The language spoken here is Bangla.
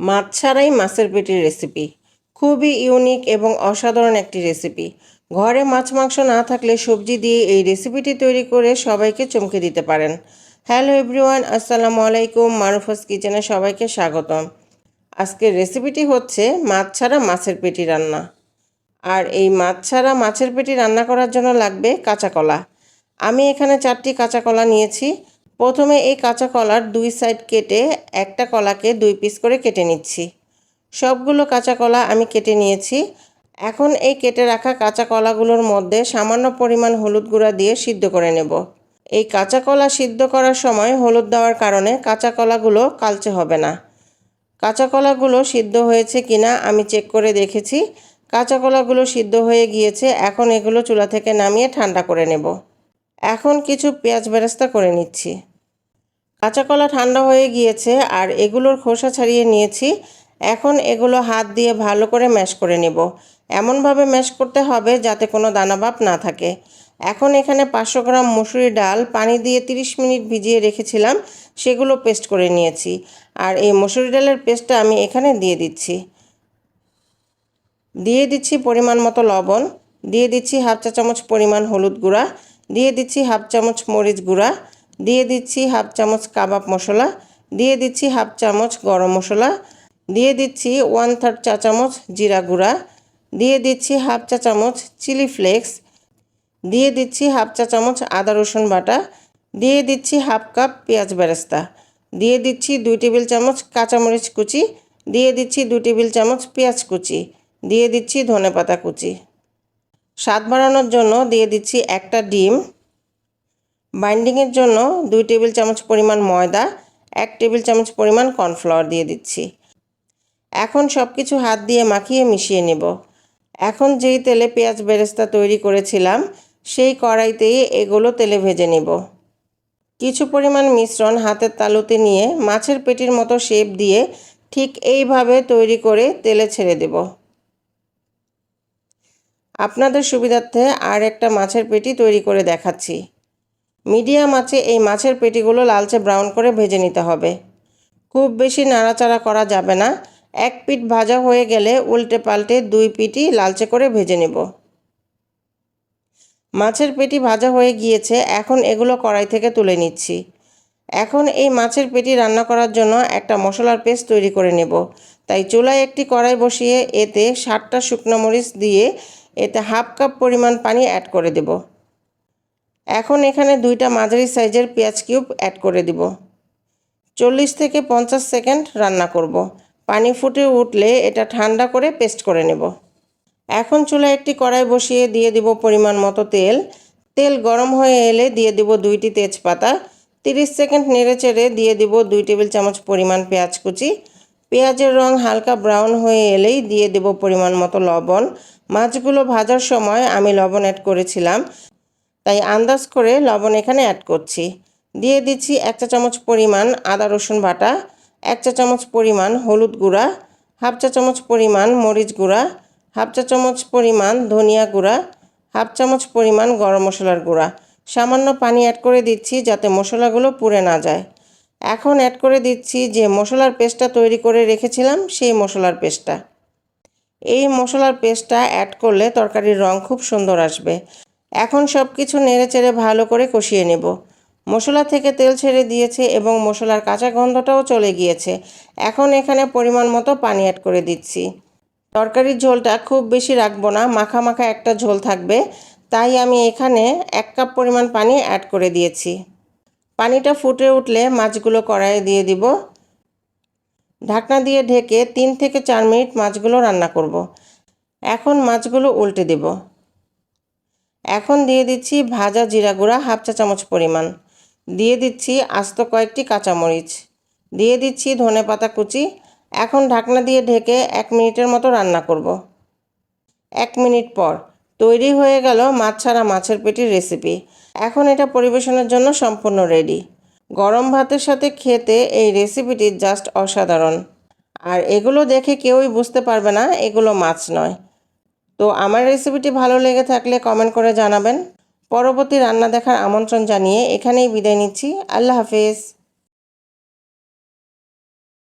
মাছ ছাড়াই মাছের পেটির রেসিপি খুবই ইউনিক এবং অসাধারণ একটি রেসিপি ঘরে মাছ মাংস না থাকলে সবজি দিয়ে এই রেসিপিটি তৈরি করে সবাইকে চমকে দিতে পারেন। হ্যালো এভরিওয়ান আসসালামু আলাইকুম, মারুফাস কিচেনে সবাইকে স্বাগতম। আজকের রেসিপিটি হচ্ছে মাছ ছাড়া মাছের পেটি রান্না। আর এই মাছ ছাড়া মাছের পেটি রান্না করার জন্য লাগবে কাঁচা কলা। আমি এখানে চারটি কাঁচা কলা নিয়েছি। প্রথমে এই কাঁচা কলার দুই সাইড কেটে একটা কলাকে দুই পিস করে কেটে নিচ্ছি। সবগুলো কাঁচা কলা আমি কেটে নিয়েছি। এখন এই কেটে রাখা কাঁচা কলাগুলোর মধ্যে সামান্য পরিমাণ হলুদ গুঁড়া দিয়ে সিদ্ধ করে নেব। এই কাঁচা কলা সিদ্ধ করার সময় হলুদ দেওয়ার কারণে কাঁচা কলাগুলো কালচে হবে না। কাঁচা কলাগুলো সিদ্ধ হয়েছে কিনা আমি চেক করে দেখেছি। কাঁচা কলাগুলো সিদ্ধ হয়ে গিয়েছে, এখন এগুলো চুলা থেকে নামিয়ে ঠান্ডা করে নেব। এখন কিছু পেঁয়াজ বেরেস্তা করে নিচ্ছি। কাঁচা কলা ঠান্ডা হয়ে গিয়েছে আর এগুলোর খোসা ছাড়িয়ে নিয়েছি। এখন এগুলো হাত দিয়ে ভালো করে ম্যাশ করে নেব। এমনভাবে ম্যাশ করতে হবে যাতে কোনো দানাভাব না থাকে। এখন এখানে পাঁচশো গ্রাম মুসুরি ডাল, পানি দিয়ে 30 মিনিট ভিজিয়ে রেখেছিলাম, সেগুলো পেস্ট করে নিয়েছি। আর এই মুসুরি ডালের পেস্টটা আমি এখানে দিয়ে দিচ্ছি। দিয়ে দিচ্ছি পরিমাণ মতো লবণ, দিয়ে দিচ্ছি হাফ চা চামচ পরিমাণ হলুদ গুঁড়া, দিয়ে দিচ্ছি হাফ চামচ মরিচ গুঁড়া দিয়ে দিচ্ছি হাফ চামচ কাবাব মশলা দিয়ে দিচ্ছি হাফ চামচ গরম মশলা দিয়ে দিচ্ছি ওয়ান থার্ড চা চামচ জিরা গুঁড়া দিয়ে দিচ্ছি হাফ চা চামচ চিলি ফ্লেক্স দিয়ে দিচ্ছি হাফ চা চামচ আদা রসুন বাটা দিয়ে দিচ্ছি হাফ কাপ পেঁয়াজ বেরেস্তা দিয়ে দিচ্ছি দুই টেবিল চামচ কাঁচামরিচ কুচি দিয়ে দিচ্ছি দুই টেবিল চামচ পেঁয়াজ কুচি দিয়ে দিচ্ছি ধনেপাতা কুচি স্বাদ বাড়ানোর জন্য দিয়ে দিচ্ছি একটা ডিম বাইন্ডিংয়ের জন্য দুই টেবিল চামচ পরিমাণ ময়দা, এক টেবিল চামচ পরিমাণ কর্নফ্লাওয়ার দিয়ে দিচ্ছি। এখন সব কিছু হাত দিয়ে মাখিয়ে মিশিয়ে নেব। এখন যেই তেলে পেঁয়াজ বেরেস্তা তৈরি করেছিলাম, সেই কড়াইতেই এগুলো তেলে ভেজে নেব। কিছু পরিমাণ মিশ্রণ হাতের তালুতে নিয়ে মাছের পেটির মতো শেপ দিয়ে ঠিক এইভাবে তৈরি করে তেলে ছেড়ে দেব। আপনাদের সুবিধার্থে আর একটা মাছের পেটি তৈরি করে দেখাচ্ছি। মিডিয়াম আছে, এই মাছের পেটিগুলো লালচে ব্রাউন করে ভেজে নিতে হবে। খুব বেশি নাড়াচাড়া করা যাবে না। এক পিঠ ভাজা হয়ে গেলে উল্টে পাল্টে দুই পিঠই লালচে করে ভেজে নেব। মাছের পেটি ভাজা হয়ে গিয়েছে, এখন এগুলো কড়াই থেকে তুলে নিচ্ছি। এখন এই মাছের পেটি রান্না করার জন্য একটা মশলার পেস্ট তৈরি করে নেব। তাই চুলায় একটি কড়াই বসিয়ে এতে ষাটটা শুকনো মরিচ দিয়ে এতে হাফ কাপ পরিমাণ পানি অ্যাড করে দেব। এখন এখানে দুইটা মাঝারি সাইজের পেঁয়াজ কিউব অ্যাড করে দিব। চল্লিশ থেকে পঞ্চাশ সেকেন্ড রান্না করব। পানি ফুটে উঠলে এটা ঠান্ডা করে পেস্ট করে নেব। এখন চুলায় একটি কড়াই বসিয়ে দিয়ে দিব পরিমাণ মতো তেল। তেল গরম হয়ে এলে দিয়ে দিব দুইটি তেজপাতা। তিরিশ সেকেন্ড নেড়ে চেড়ে দিয়ে দিব দুই টেবিল চামচ পরিমাণ পেঁয়াজ কুচি। পেঁয়াজের রং হালকা ব্রাউন হয়ে এলেই দিয়ে দেব পরিমাণ মতো লবণ। মাছগুলো ভাজার সময় আমি লবণ অ্যাড করেছিলাম। তাই আন্দাজ করে লবণ এখানে অ্যাড করছি। দিয়ে দিচ্ছি এক চা চামচ পরিমাণ আদা, রসুন বাটা, এক চা চামচ পরিমাণ হলুদ গুঁড়া, হাফ চা চামচ পরিমাণ মরিচ গুঁড়া, হাফ চা চামচ পরিমাণ ধনিয়া গুঁড়া, হাফ চামচ পরিমাণ গরম মশলার গুঁড়া। সামান্য পানি অ্যাড করে দিচ্ছি যাতে মশলাগুলো পুড়ে না যায়। এখন অ্যাড করে দিচ্ছি যে মশলার পেস্টটা তৈরি করে রেখেছিলাম, সেই মশলার পেস্টটা। এই মশলার পেস্টটা অ্যাড করলে তরকারির রং খুব সুন্দর আসবে। এখন সব কিছু নেড়ে চেড়ে ভালো করে কষিয়ে নেব। মশলা থেকে তেল ছেড়ে দিয়েছে এবং মশলার কাঁচা গন্ধটাও চলে গিয়েছে। এখন এখানে পরিমাণ মতো পানি অ্যাড করে দিচ্ছি। তরকারির ঝোলটা খুব বেশি রাখব না, মাখা মাখা একটা ঝোল থাকবে। তাই আমি এখানে এক কাপ পরিমাণ পানি অ্যাড করে দিয়েছি। পানিটা ফুটে উঠলে মাছগুলো কড়াইয়ে দিয়ে দিব। ঢাকনা দিয়ে ঢেকে তিন থেকে চার মিনিট মাছগুলো রান্না করব। এখন মাছগুলো উল্টে দেব। এখন দিয়ে দিচ্ছি ভাজা জিরা গুঁড়া হাফ চা চামচ পরিমাণ। দিয়ে দিচ্ছি আস্ত কয়েকটি কাঁচামরিচ। দিয়ে দিচ্ছি ধনে পাতা কুচি। এখন ঢাকনা দিয়ে ঢেকে এক মিনিটের মতো রান্না করব। এক মিনিট পর তৈরি হয়ে গেল মাছ ছাড়া মাছের পেটির রেসিপি। এখন এটা পরিবেশনের জন্য সম্পূর্ণ রেডি। গরম ভাতের সাথে খেতে এই রেসিপিটি জাস্ট অসাধারণ। আর এগুলো দেখে কেউই বুঝতে পারবে না, এগুলো মাছ নয়। তো আমার রেসিপিটি ভালো লেগে থাকলে কমেন্ট করে জানাবেন। পরবর্তী রান্না দেখার আমন্ত্রণ জানিয়ে এখানেই বিদায় নিচ্ছি। আল্লাহ হাফেজ।